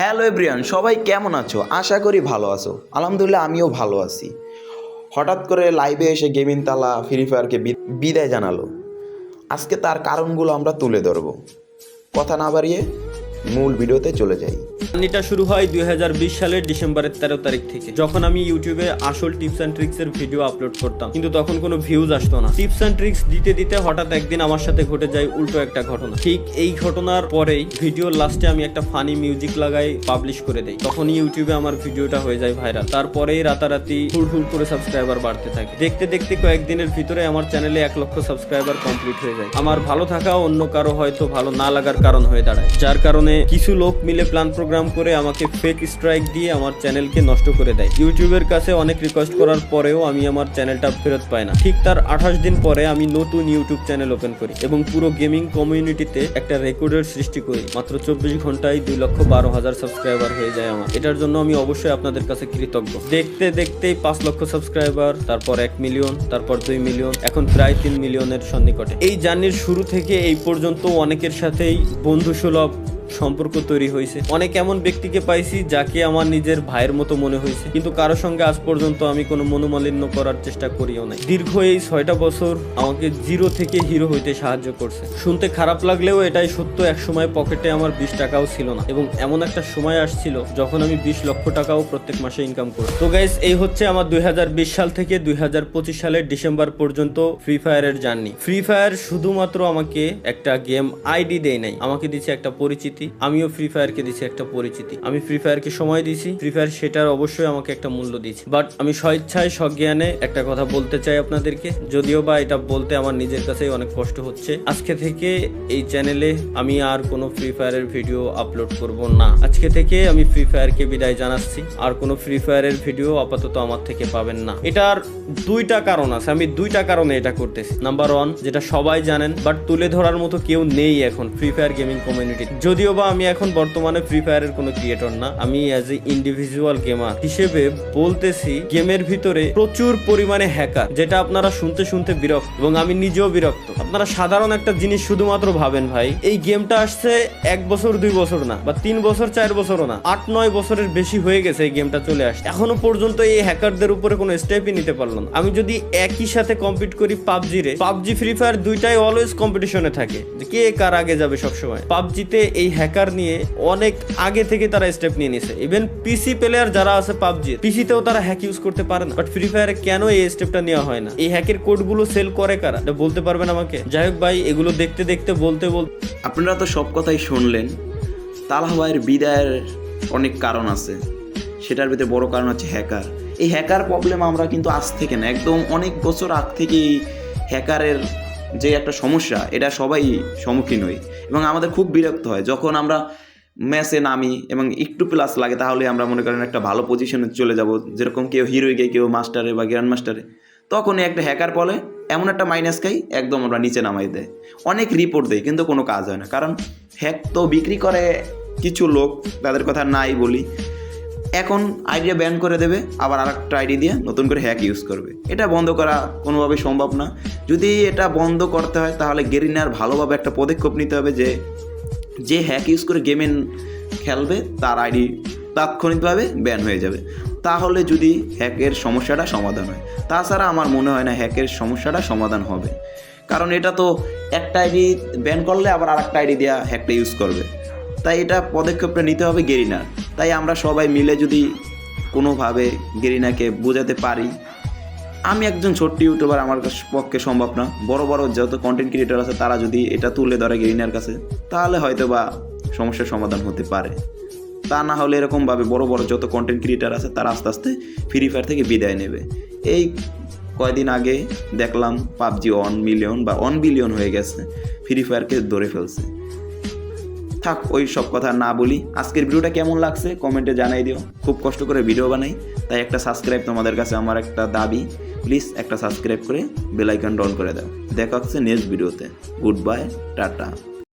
Hello everyone সবাই কেমন আছো? আশা করি ভালো আছো। আলহামদুলিল্লাহ, আমিও ভালো আছি। হঠাৎ করে লাইভে এসে গেমিং তালা ফ্রি ফায়ারকে বিদায় জানালো। আজকে তার কারণগুলো আমরা তুলে ধরবো। কথা না বাড়িয়ে মূল ভিডিওতে চলে যাই। জার্নিটা শুরু হয় দুই হাজার বিশ সালের ডিসেম্বরের তেরো তারিখ থেকে, যখন আমি ইউটিউবে আসল টিপস অ্যান্ড ট্রিক্স এর ভিডিও আপলোড করতাম। কিন্তু তখন কোনো ভিউজ আসতো না। টিপস অ্যান্ড ট্রিক্স দিতে দিতে হঠাৎ একদিন আমার সাথে ঘটে যায় উল্টো একটা ঘটনা। ঠিক এই ঘটনার পরেই ভিডিওর লাস্টে আমি একটা ফানি মিউজিক লাগাই পাবলিশ করে দেই। তখন ইউটিউবে আমার ভিডিওটা হয়ে যায় ভাইরাল তারপরেই রাতারাতি হুড় হুড় করে সাবস্ক্রাইবার বাড়তে থাকে। দেখতে দেখতে কয়েকদিনের ভিতরে আমার চ্যানেলে এক লক্ষ সাবস্ক্রাইবার কমপ্লিট হয়ে যায়। আমার ভালো থাকা অন্য কারও হয়তো ভালো না লাগার কারণ হয়ে দাঁড়ায়। যার কারণে কিছু লোক মিলে প্ল্যান প্রোগ্রাম করে আমাকে ফেক স্ট্রাইক দিয়ে আমার চ্যানেলকে নষ্ট করে দেয়। ইউটিউবের কাছে অনেক রিকোয়েস্ট করার পরেও আমি আমার চ্যানেলটা ফেরত পাই না। ঠিক তার আঠাশ দিন পরে আমি নতুন ইউটিউব চ্যানেল ওপেন করি এবং পুরো গেমিং কমিউনিটিতে একটা রেকর্ডের সৃষ্টি করি। মাত্র চব্বিশ ঘন্টায় দুই লক্ষ বারো হাজার সাবস্ক্রাইবার হয়ে যায় আমার। এটার জন্য আমি অবশ্যই আপনাদের কাছে কৃতজ্ঞ। দেখতে দেখতেই পাঁচ লক্ষ সাবস্ক্রাইবার তারপর এক মিলিয়ন তারপর দুই মিলিয়ন এখন প্রায় তিন মিলিয়নের সন্নিকটে। এই জার্নির শুরু থেকে এই পর্যন্ত অনেকের সাথেই বন্ধু সুলভ সম্পর্ক তৈরি হয়েছে। অনেক এমন ব্যক্তিকে পাইছি যাকে আমার নিজের ভাইয়ের মতো মনে হয়েছে। কিন্তু কারও সঙ্গে আজ পর্যন্ত আমি কোনো মনোমালিন্য করার চেষ্টা করিও নাই। দীর্ঘ এই ছয়টা বছর আমাকে জিরো থেকে হিরো হইতে সাহায্য করছে। শুনতে খারাপ লাগলেও এটাই সত্য এক সময় পকেটে আমার বিশ টাকাও ছিল না। এবং এমন একটা সময় আসছিল যখন আমি বিশ লক্ষ টাকাও প্রত্যেক মাসে ইনকাম করি তো গাইস এই হচ্ছে আমার দুই হাজার বিশ সাল থেকে দুই হাজার পঁচিশ সালের ডিসেম্বর পর্যন্ত ফ্রি ফায়ারের জার্নি ফ্রি ফায়ার শুধুমাত্র আমাকে একটা গেম আইডি দেয় নাই। আমাকে দিচ্ছে একটা পরিচিতি আমিও ফ্রি ফায়ারকে দিছি একটা পরিচিতি। আমি ফ্রি ফায়ারকে সময় দিছি ফ্রি ফায়ার সেটার অবশ্যই আমাকে একটা মূল্য দিয়েছে। বাট আমি স্বেচ্ছায়, সজ্ঞানে একটা কথা বলতে চাই আপনাদেরকে, যদিও বা এটা বলতে আমার নিজের কাছেই অনেক কষ্ট হচ্ছে। আজকে থেকে এই চ্যানেলে আমি আর কোনো ফ্রি ফায়ারের ভিডিও আপলোড করব না। আজকে থেকে আমি ফ্রি ফায়ারকে বিদায় জানাচ্ছি। আর কোনো ফ্রি ফায়ারের ভিডিও আপাতত আমার থেকে পাবেন না। এটার দুইটা কারণ আছে। আমি দুইটা কারণে এটা করতেছি। নাম্বার ওয়ান যেটা সবাই জানেন বাট তুলে ধরার মতো কেউ নেই এখন ফ্রি ফায়ার গেমিং কমিউনিটি যদিও বা আমি এখন বর্তমানে ফ্রি ফায়ারের কোনো ক্রিয়েটর না। আমি অ্যাজ এ ইন্ডিভিজুয়াল গেমার হিসেবে বলতেছি গেমের ভিতরে প্রচুর পরিমাণে হ্যাকার যেটা আপনারা শুনতে শুনতে বিরক্ত, এবং আমি নিজেও বিরক্ত। আপনারা সাধারণ একটা জিনিস শুধুমাত্র ভাবেন ভাই, এই গেমটা আসছে এক বছর, দুই বছর না, বা তিন বছর, চার বছরও না, আট, নয় বছরের বেশি হয়ে গেছে এই গেমটা চলে আসছে এখনও পর্যন্ত এই হ্যাকারদের উপরে কোনো স্টেপই নিতে পারল না। আমি যদি একই সাথে কম্পিট করি পাবজি রে পাবজি ফ্রি ফায়ার দুইটাই অলওয়েজ কম্পিটিশনে থাকে কে কার আগে যাবে সবসময়। পাবজিতে এই হ্যাকার নিয়ে অনেক আগে থেকে তারা স্টেপ নিয়ে নিছে। ইভেন পিসি প্লেয়ার যারা আছে পাবজি পিসিতেও তারা হ্যাক ইউজ করতে পারে না। বাট ফ্রি ফায়ারে কেন এই স্টেপটা নেওয়া হয় না? এই হ্যাকের কোডগুলো সেল করে কারা? এটা বলতে পারবেন আমাকে? যাই হোক ভাই, এগুলো দেখতে দেখতে, বলতে বলতে আপনারা তো সব কথাই শুনলেন। তালা ভাইয়ের বিদায়ের অনেক কারণ আছে। সেটার ভিতরে বড় কারণ হচ্ছে হ্যাকার এই হ্যাকার প্রবলেম আমরা কিন্তু আজ থেকে না, একদম অনেক বছর আগ থেকেই হ্যাকারের যে একটা সমস্যা, এটা সবাই সম্মুখীন হই এবং আমাদের খুব বিরক্ত হয়। যখন আমরা ম্যাচে নামি এবং একটু প্লাস লাগে, তাহলে আমরা মনে করেন একটা ভালো পজিশনে চলে যাব। যেরকম কেউ হিরোই গে কেউ মাস্টারে বা গ্র্যান্ড মাস্টারে তখনই একটা হ্যাকার বলে, এমন একটা মাইনাস খাই, একদম আমরা নিচে নামাই দেয় অনেক রিপোর্ট দেয়, কিন্তু কোনো কাজ হয় না। কারণ হ্যাক তো বিক্রি করে কিছু লোক, তাদের কথা নাই বলি। এখন আইডিয়া ব্যান করে দেবে, আবার আর একটা আইডি দিয়ে নতুন করে হ্যাক ইউজ করবে। এটা বন্ধ করা কোনোভাবে সম্ভব না। যদি এটা বন্ধ করতে হয়, তাহলে গেরিনার ভালোভাবে একটা পদক্ষেপ নিতে হবে যে যে হ্যাক ইউজ করে গেমে খেলবে, তার আইডি তাৎক্ষণিকভাবে ব্যান হয়ে যাবে। তাহলে যদি হ্যাকের সমস্যাটা সমাধান হয়। তাছাড়া আমার মনে হয় না হ্যাকের সমস্যাটা সমাধান হবে। কারণ এটা তো একটা আইডি ব্যান করলে, আবার আর একটা আইডি দেওয়া হ্যাকটা ইউজ করবে। তাই এটা পদক্ষেপটা নিতে হবে গেরিনার। তাই আমরা সবাই মিলে যদি কোনোভাবে গেরিনাকে বোঝাতে পারি, আমি একজন ছোট্ট ইউটিউবার আমার পক্ষে সম্ভব না। বড় বড় যত কন্টেন্ট ক্রিয়েটর আছে, তারা যদি এটা তুলে ধরে গেরিনার কাছে, তাহলে হয়তো বা সমস্যার সমাধান হতে পারে। তা না হলে এরকমভাবে বড় বড় যত কন্টেন্ট ক্রিয়েটার আছে, তারা আস্তে আস্তে ফ্রি ফায়ার থেকে বিদায় নেবে। এই কয়দিন আগে দেখলাম পাবজি ওয়ান মিলিয়ন বা ওয়ান বিলিয়ন হয়ে গেছে ফ্রি ফায়ারকে ধরে ফেলছে। থাক, ওই সব কথা না বলি। আজকের ভিডিওটা কেমন লাগছে কমেন্টে জানাই দিও। খুব কষ্ট করে ভিডিও বানাই, তাই একটা সাবস্ক্রাইব তোমাদের কাছে আমার একটা দাবি। প্লিজ একটা সাবস্ক্রাইব করে বেলাইকন ডন করে দাও। দেখা হচ্ছে নেক্সট ভিডিওতে গুড বাই টাটা।